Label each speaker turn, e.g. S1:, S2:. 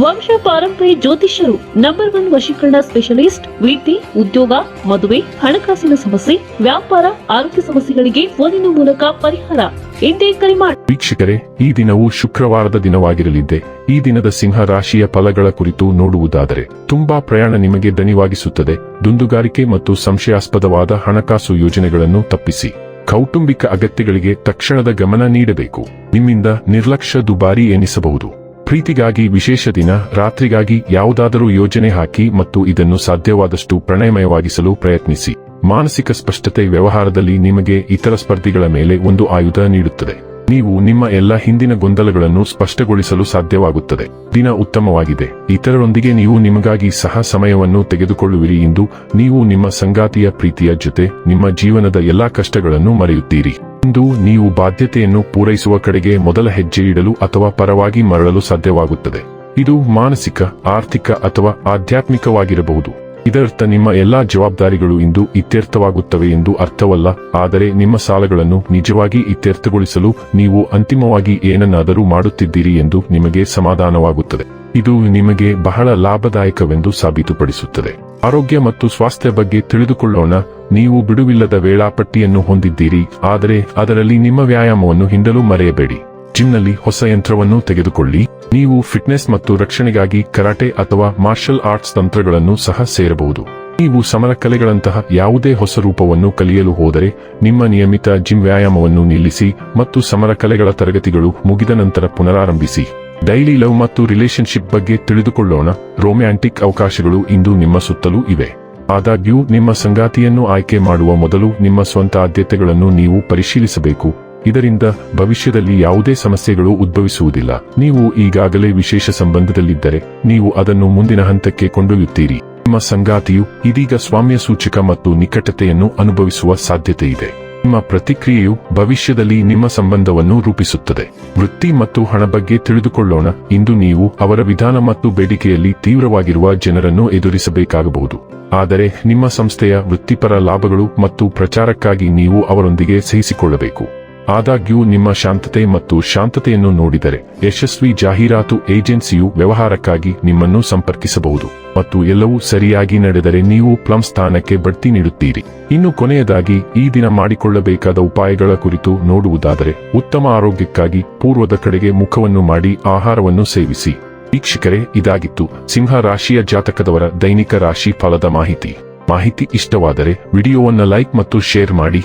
S1: ವಂಶ ಪಾರಂಪರ್ಯ ಜ್ಯೋತಿಷ್ಯರು ನಂಬರ್ ಒನ್ ವಶೀಕರಣ ಸ್ಪೆಷಲಿಸ್ಟ್ ವಿದ್ಯೆ ಉದ್ಯೋಗ, ಮದುವೆ, ಹಣಕಾಸಿನ ಸಮಸ್ಯೆ, ವ್ಯಾಪಾರ, ಆರೋಗ್ಯ ಸಮಸ್ಯೆಗಳಿಗೆ ಫೋನಿನ ಮೂಲಕ ಪರಿಹಾರ. ಎಂದೇ ಕರೆ ಮಾಡಿ
S2: ವೀಕ್ಷಕರೇ, ಈ ದಿನವು ಶುಕ್ರವಾರದ ದಿನವಾಗಿರಲಿದೆ ಈ ದಿನದ ಸಿಂಹ ರಾಶಿಯ ಫಲಗಳ ಕುರಿತು ನೋಡುವುದಾದರೆ, ತುಂಬಾ ಪ್ರಯಾಣ ನಿಮಗೆ ದನಿವಾಗಿಸುತ್ತದೆ ದುಂದುಗಾರಿಕೆ ಮತ್ತು ಸಂಶಯಾಸ್ಪದವಾದ ಹಣಕಾಸು ಯೋಜನೆಗಳನ್ನು ತಪ್ಪಿಸಿ. ಕೌಟುಂಬಿಕ ಅಗತ್ಯಗಳಿಗೆ ತಕ್ಷಣದ ಗಮನ ನೀಡಬೇಕು. ನಿಮ್ಮಿಂದ ನಿರ್ಲಕ್ಷ್ಯ ದುಬಾರಿ ಎನಿಸಬಹುದು. ಪ್ರೀತಿಗಾಗಿ ವಿಶೇಷ ದಿನ, ರಾತ್ರಿಗಾಗಿ ಯಾವುದಾದರೂ ಯೋಜನೆ ಹಾಕಿ ಮತ್ತು ಇದನ್ನು ಸಾಧ್ಯವಾದಷ್ಟು ಪ್ರಣಯಮಯವಾಗಿಸಲು ಪ್ರಯತ್ನಿಸಿ. ಮಾನಸಿಕ ಸ್ಪಷ್ಟತೆ ವ್ಯವಹಾರದಲ್ಲಿ ನಿಮಗೆ ಇತರ ಸ್ಪರ್ಧಿಗಳ ಮೇಲೆ ಒಂದು ಆಯುಧ ನೀಡುತ್ತದೆ. ನೀವು ನಿಮ್ಮ ಎಲ್ಲ ಹಿಂದಿನ ಗೊಂದಲಗಳನ್ನು ಸ್ಪಷ್ಟಗೊಳಿಸಲು ಸಾಧ್ಯವಾಗುತ್ತದೆ. ದಿನ ಉತ್ತಮವಾಗಿದೆ. ಇತರರೊಂದಿಗೆ ನೀವು ನಿಮಗಾಗಿ ಸಹ ಸಮಯವನ್ನು ತೆಗೆದುಕೊಳ್ಳುವಿರಿ ಎಂದು ನೀವು ನಿಮ್ಮ ಸಂಗಾತಿಯ ಪ್ರೀತಿಯ ಜೊತೆ ನಿಮ್ಮ ಜೀವನದ ಎಲ್ಲಾ ಕಷ್ಟಗಳನ್ನು ಮರೆಯುತ್ತೀರಿ. ಇಂದು ನೀವು ಬಾಧ್ಯತೆಯನ್ನು ಪೂರೈಸುವ ಕಡೆಗೆ ಮೊದಲ ಹೆಜ್ಜೆ ಇಡಲು ಅಥವಾ ಪರವಾಗಿ ಮರಳಲು ಸಾಧ್ಯವಾಗುತ್ತದೆ. ಇದು ಮಾನಸಿಕ, ಆರ್ಥಿಕ ಅಥವಾ ಆಧ್ಯಾತ್ಮಿಕವಾಗಿರಬಹುದು. ಇದರರ್ಥ ನಿಮ್ಮ ಎಲ್ಲಾ ಜವಾಬ್ದಾರಿಗಳು ಇಂದು ಇತ್ಯರ್ಥವಾಗುತ್ತವೆ ಎಂದು ಅರ್ಥವಲ್ಲ, ಆದರೆ ನಿಮ್ಮ ಸಾಲಗಳನ್ನು ನಿಜವಾಗಿ ಇತ್ಯರ್ಥಗೊಳಿಸಲು ನೀವು ಅಂತಿಮವಾಗಿ ಏನನ್ನಾದರೂ ಮಾಡುತ್ತಿದ್ದೀರಿ ಎಂದು ನಿಮಗೆ ಸಮಾಧಾನವಾಗುತ್ತದೆ. ಇದು ನಿಮಗೆ ಬಹಳ ಲಾಭದಾಯಕವೆಂದು ಸಾಬೀತುಪಡಿಸುತ್ತದೆ. ಆರೋಗ್ಯ ಮತ್ತು ಸ್ವಾಸ್ಥ್ಯ ಬಗ್ಗೆ ತಿಳಿದುಕೊಳ್ಳೋಣ. ನೀವು ಬಿಡುವಿಲ್ಲದ ವೇಳಾಪಟ್ಟಿಯನ್ನು ಹೊಂದಿದ್ದೀರಿ, ಆದರೆ ಅದರಲ್ಲಿ ನಿಮ್ಮ ವ್ಯಾಯಾಮವನ್ನು ಹಿಂದಲು ಮರೆಯಬೇಡಿ. ಜಿಮ್ನಲ್ಲಿ ಹೊಸ ಯಂತ್ರವನ್ನು ತೆಗೆದುಕೊಳ್ಳಿ. ನೀವು ಫಿಟ್ನೆಸ್ ಮತ್ತು ರಕ್ಷಣೆಗಾಗಿ ಕರಾಟೆ ಅಥವಾ ಮಾರ್ಷಲ್ ಆರ್ಟ್ಸ್ ತಂತ್ರಗಳನ್ನು ಸಹ ಸೇರಬಹುದು. ನೀವು ಸಮರ ಕಲೆಗಳಂತಹ ಯಾವುದೇ ಹೊಸ ರೂಪವನ್ನು ಕಲಿಯಲು ಹೋದರೆ, ನಿಮ್ಮ ನಿಯಮಿತ ಜಿಮ್ ವ್ಯಾಯಾಮವನ್ನು ನಿಲ್ಲಿಸಿ ಮತ್ತು ಸಮರ ಕಲೆಗಳ ತರಗತಿಗಳು ಮುಗಿದ ನಂತರ ಪುನರಾರಂಭಿಸಿ. ಡೈಲಿ ಲವ್ ಮತ್ತು ರಿಲೇಶನ್ಶಿಪ್ ಬಗ್ಗೆ ತಿಳಿದುಕೊಳ್ಳೋಣ. ರೊಮ್ಯಾಂಟಿಕ್ ಅವಕಾಶಗಳು ಇಂದು ನಿಮ್ಮ ಸುತ್ತಲೂ ಇವೆ. ಆದಾಗ್ಯೂ, ನಿಮ್ಮ ಸಂಗಾತಿಯನ್ನು ಆಯ್ಕೆ ಮಾಡುವ ಮೊದಲು ನಿಮ್ಮ ಸ್ವಂತ ಆದ್ಯತೆಗಳನ್ನು ನೀವು ಪರಿಶೀಲಿಸಬೇಕು. ಇದರಿಂದ ಭವಿಷ್ಯದಲ್ಲಿ ಯಾವುದೇ ಸಮಸ್ಯೆಗಳು ಉದ್ಭವಿಸುವುದಿಲ್ಲ. ನೀವು ಈಗಾಗಲೇ ವಿಶೇಷ ಸಂಬಂಧದಲ್ಲಿದ್ದರೆ, ನೀವು ಅದನ್ನು ಮುಂದಿನ ಹಂತಕ್ಕೆ ಕೊಂಡೊಯ್ಯುತ್ತೀರಿ. ನಿಮ್ಮ ಸಂಗಾತಿಯು ಇದೀಗ ಸ್ವಾಮ್ಯ ಸೂಚಕ ಮತ್ತು ನಿಕಟತೆಯನ್ನು ಅನುಭವಿಸುವ ಸಾಧ್ಯತೆ ಇದೆ ನಿಮ್ಮ ಪ್ರತಿಕ್ರಿಯೆಯು ಭವಿಷ್ಯದಲ್ಲಿ ನಿಮ್ಮ ಸಂಬಂಧವನ್ನು ರೂಪಿಸುತ್ತದೆ. ವೃತ್ತಿ ಮತ್ತು ಹಣ ಬಗ್ಗೆ ತಿಳಿದುಕೊಳ್ಳೋಣ. ಇಂದು ನೀವು ಅವರ ವಿಧಾನ ಮತ್ತು ಬೇಡಿಕೆಯಲ್ಲಿ ತೀವ್ರವಾಗಿರುವ ಜನರನ್ನು ಎದುರಿಸಬೇಕಾಗಬಹುದು. ಆದರೆ ನಿಮ್ಮ ಸಂಸ್ಥೆಯ ವೃತ್ತಿಪರ ಲಾಭಗಳು ಮತ್ತು ಪ್ರಚಾರಕ್ಕಾಗಿ ನೀವು ಅವರೊಂದಿಗೆ ಸಹಿಸಿಕೊಳ್ಳಬೇಕು. ಆದಾಗ್ಯೂ ನಿಮ್ಮ ಶಾಂತತೆ ಮತ್ತು ಶಾಂತತೆಯನ್ನು ನೋಡಿದರೆ ಯಶಸ್ವಿ ಜಾಹೀರಾತು ಏಜೆನ್ಸಿಯು ವ್ಯವಹಾರಕ್ಕಾಗಿ ನಿಮ್ಮನ್ನು ಸಂಪರ್ಕಿಸಬಹುದು ಮತ್ತು ಎಲ್ಲವೂ ಸರಿಯಾಗಿ ನಡೆದರೆ ನೀವು ಪ್ಲಮ್ ಸ್ಥಾನಕ್ಕೆ ಬಡ್ತಿ ನೀಡುತ್ತೀರಿ. ಇನ್ನು ಕೊನೆಯದಾಗಿ, ಈ ದಿನ ಮಾಡಿಕೊಳ್ಳಬೇಕಾದ ಉಪಾಯಗಳ ಕುರಿತು ನೋಡುವುದಾದರೆ, ಉತ್ತಮ ಆರೋಗ್ಯಕ್ಕಾಗಿ ಪೂರ್ವದ ಕಡೆಗೆ ಮುಖವನ್ನು ಮಾಡಿ ಆಹಾರವನ್ನು ಸೇವಿಸಿ. ವೀಕ್ಷಕರೇ, ಇದಾಗಿತ್ತು ಸಿಂಹ ರಾಶಿಯ ಜಾತಕದವರ ದೈನಿಕ ರಾಶಿ ಫಲದ ಮಾಹಿತಿ. ಮಾಹಿತಿ ಇಷ್ಟವಾದರೆ, ವಿಡಿಯೋವನ್ನು ಲೈಕ್ ಮತ್ತು ಶೇರ್ ಮಾಡಿ.